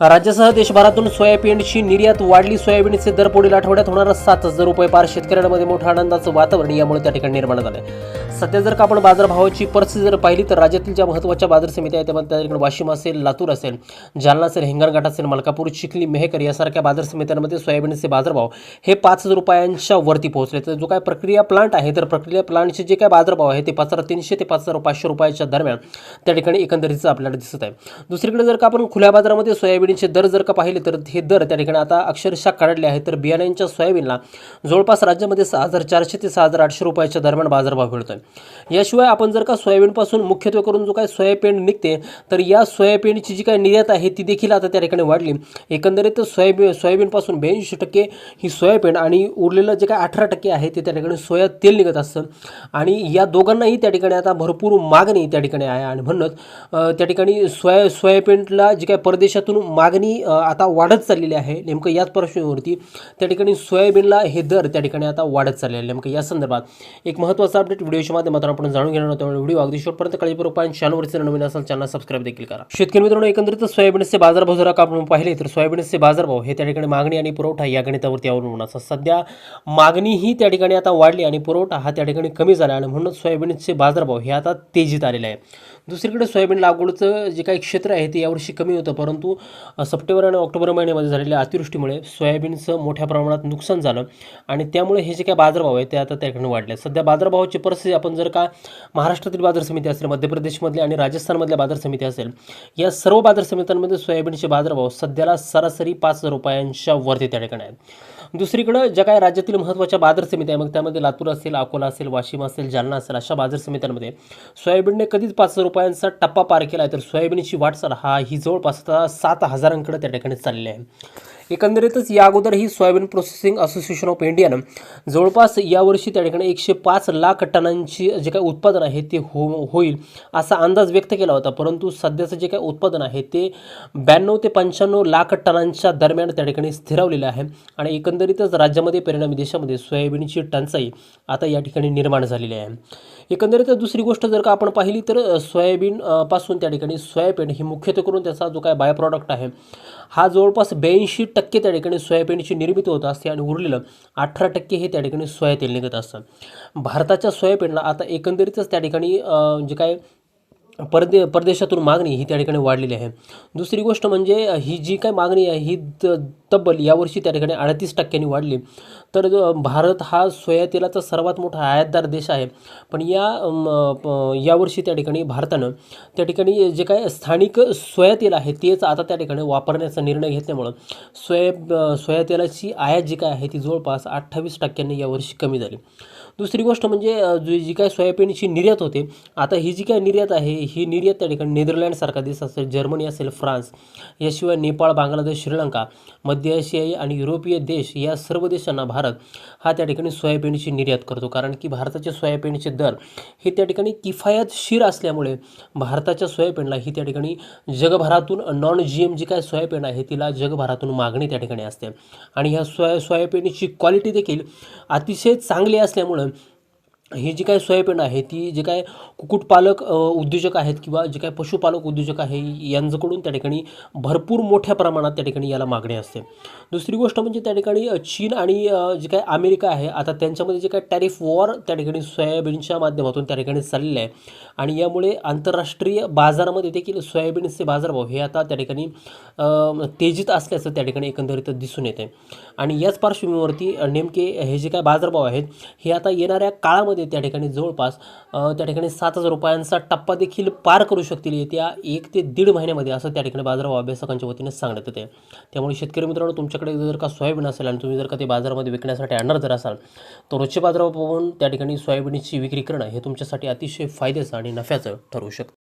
राज्यासह देशभरातून सोयाबीनची निर्यात वाढली. सोयाबीनचे दर पुढील आठवड्यात होणार सात हजार रुपये पार शेतकऱ्यांमध्ये मोठ्या आनंदाचं वातावरण यामुळे त्या ठिकाणी निर्माण झालं आहे सध्या जर का आपण बाजारभावाची परिस्थिती जर पाहिली तर राज्यातील ज्या महत्त्वाच्या बाजार समित्या आहेत त्यामध्ये त्या ठिकाणी वाशिम असेल लातूर असेल जालना असेल हिंगणघाट असेल मलकापूर चिखली मेहकर यासारख्या बाजार समित्यांमध्ये सोयाबीनचे बाजारभाव हे पाच हजार रुपयांच्या वरती पोहोचले. तर जो काय प्रक्रिया प्लांट आहे तर प्रक्रिया प्लांटचे जे काय बाजारभाव आहे ते पाच हजार तीनशे ते पाच हजार पाचशे रुपयाच्या दरम्यान त्या ठिकाणी एकंदरीतचं आपल्याला दिसत आहे. दुसरीकडे जर का आपण खुल्या बाजारामध्ये सोयाबीन सोयाबीनचे दर जर का पाहिले तर हे दर त्या ठिकाणी आता अक्षरशः काढले आहेत. तर बियाण्यांच्या सोयाबीनला जवळपास राज्यामध्ये सहा हजार चारशे ते सहा हजार आठशे रुपयाच्या दरम्यान बाजारभाव मिळतोय. याशिवाय आपण जर का सोयाबीनपासून मुख्यत्वे करून जो काय सोयाबीन निघते तर या सोयाबीनची जी काय निर्यात आहे ती देखील आता त्या ठिकाणी वाढली. एकंदरीत सोयाबीन सोयाबीनपासून ब्याऐंशी टक्के ही सोयाबीन आणि उरलेलं जे काय अठरा टक्के आहे ते त्या ठिकाणी सोया तेल निघत असतं. आणि या दोघांनाही त्या ठिकाणी आता भरपूर मागणी त्या ठिकाणी आहे. आणि म्हणूनच त्या ठिकाणी सोया सोयाबीनला जी काय परदेशातून मागणी आता वाढत चाललेली आहे. नेमकं याच पार्श्वभूमीवरती त्या ठिकाणी सोयाबीनला हे दर त्या ठिकाणी आता वाढत चाललेले आहे नेमकं या संदर्भात एक महत्त्वाचा अपडेट व्हिडिओच्या माध्यमातून आपण जाणून घेणार आहोत. त्यामुळे व्हिडिओ अगदी शेवटपर्यंत काळजीपूर्वक आणि चॅनलवरचे नवीन असाल चॅनल सबस्क्राईब देखील करा. शेतकरी मित्रांनो एकंदरीत सोयाबीनचे बाजारभाव जर का आपण पाहिले तर सोयाबीनचे बाजारभाव हे त्या ठिकाणी मागणी आणि पुरवठा या गणितावरती अवलंबून असतात. सध्या मागणी ही त्या ठिकाणी आता वाढली आणि पुरवठा हा त्या ठिकाणी कमी झाला आणि म्हणूनच सोयाबीनचे बाजारभाव हे आता तेजीत आलेले आहे. दुसरीकडे सोयाबीन लागवडचं जे काही क्षेत्र आहे ते यावर्षी कमी होतं. परंतु सप्टेंबर आणि ऑक्टोबर महिन्यामध्ये झालेल्या अतिवृष्टीमुळे सोयाबीनचं मोठ्या प्रमाणात नुकसान झालं आणि त्यामुळे हे जे काही बाजारभाव आहे ते आता त्या ठिकाणी वाढले. सध्या बाजारभावाची परिस्थिती आपण जर का महाराष्ट्रातील बाजार समिती असेल मध्य प्रदेशमधले आणि राजस्थानमधल्या बाजार समिती असेल या सर्व बाजार समित्यांमध्ये सोयाबीनचे बाजारभाव सध्याला सरासरी पाच हजार रुपयांच्या वरती त्या ठिकाणी आहेत. दुसरीकडं ज्या काही राज्यातील महत्त्वाच्या बाजार समित्या आहे मग त्यामध्ये लातूर असेल अकोला असेल वाशिम असेल जालना असेल अशा बाजार समित्यांमध्ये सोयाबीनने कधीच पाच रुपयांचा टप्पा पार केला आहे तर सोयाबीनची वाटचाल हा ही जवळपास सात हजारांकडे त्या ठिकाणी चालली आहे. एकंदरीतच या अगोदर ही सोयाबीन प्रोसेसिंग असोसिएशन ऑफ इंडियानं जवळपास यावर्षी त्या ठिकाणी एकशे पाच लाख टनांची जे काही उत्पादन आहे ते हो होईल असा अंदाज व्यक्त केला होता. परंतु सध्याचं जे काही उत्पादन आहे ते ब्याण्णव ते पंच्याण्णव लाख टनांच्या दरम्यान त्या ठिकाणी स्थिरावलेलं आहे आणि एकंदरीतच राज्यामध्ये परिणामी देशामध्ये सोयाबीनची टंचाई आता या ठिकाणी निर्माण झालेली आहे. एकंदरीत दुसरी गोष्ट जर का आपण पाहिली तर सोयाबीनपासून सोयाबीन पासून त्या ठिकाणी सोयाबीन ही मुख्यत्वे करून त्याचा जो काय बाय प्रॉडक्ट आहे हा जवळपास ब्याऐंशी टक्के त्या ठिकाणी सोयाबीनची निर्मिती होत असते आणि उरलेलं अठरा टक्के हे त्या ठिकाणी सोयातेल निघत असतं. भारताच्या सोयाबीनला आता एकंदरीतच त्या ठिकाणी जे काय परदे परदेशातून मागणी ही त्या ठिकाणी वाढलेली आहे. दुसरी गोष्ट म्हणजे ही जी काय मागणी आहे ही तब्बल यावर्षी त्या ठिकाणी अडतीस टक्क्यांनी वाढली. तर भारत हा सोया तेलाचा सर्वात मोठा आयातदार देश आहे. पण या प- यावर्षी त्या ठिकाणी भारतानं त्या ठिकाणी जे काय स्थानिक सोया तेल आहे तेच आता त्या ठिकाणी वापरण्याचा निर्णय घेतल्यामुळं सोया सोया तेलाची आयात जी काय आहे ती जवळपास अठ्ठावीस टक्क्यांनी यावर्षी कमी झाली. दुसरी गोष्ट म्हणजे जी जी काय सोयाबीनची निर्यात होते आता ही जी काय निर्यात आहे ही निर्यात त्या ठिकाणी नेदरलँडसारखा देश असेल जर्मनी असेल फ्रान्स याशिवाय नेपाळ बांगलादेश श्रीलंका मध्य आशियाई आणि युरोपीय देश या सर्व देशांना भारत हा त्या ठिकाणी सोयाबीनची निर्यात करतो. कारण की भारताचे सोयाबीनचे दर हे त्या ठिकाणी किफायतशीर असल्यामुळे भारताच्या सोयाबीनला ही त्या ठिकाणी जगभरातून नॉन जी एम जी काय सोयाबीन आहे तिला जगभरातून मागणी त्या ठिकाणी असते. आणि ह्या सोया सोयाबीनची क्वालिटी देखील अतिशय चांगली असल्यामुळं ही जी काय सोयाबीन आहे ती जे काय कुक्कुटपालक उद्योजक आहेत किंवा जे काय पशुपालक उद्योजक आहे यांच्याकडून त्या ठिकाणी भरपूर मोठ्या प्रमाणात त्या ठिकाणी याला मागणी असते. दुसरी गोष्ट म्हणजे त्या ठिकाणी चीन आणि जे काय अमेरिका आहे आता त्यांच्यामध्ये जे काय टॅरिफ वॉर त्या ठिकाणी सोयाबीनच्या माध्यमातून त्या ठिकाणी चाललेलं आहे. आणि यामुळे आंतरराष्ट्रीय बाजारामध्ये देखील सोयाबीनचे बाजारभाव हे आता त्या ठिकाणी तेजीत असल्याचं त्या ठिकाणी एकंदरीत दिसून येते आणि याच पार्श्वभूमीवरती नेमके हे जे काय बाजारभाव आहेत हे आता येणाऱ्या काळामध्ये त्या ठिकाणी जवळपास त्या ठिकाणी सात हजार रुपयांचा टप्पा देखील पार करू शकतील येत्या एक ते दीड महिन्यामध्ये असं त्या ठिकाणी बाजारभाव अभ्यासकांच्या वतीने सांगण्यात येते त्यामुळे शेतकरी मित्रांनो तुमच्याकडे जर का सोयाबीन असेल आणि तुम्ही जर का ते बाजारामध्ये विकण्यासाठी आणणार जर असाल तर रोजचे बाजारावर पाहून त्या ठिकाणी सोयाबीनची विक्री करणं हे तुमच्यासाठी अतिशय फायद्याचं आणि नफ्याचं ठरू शकतं.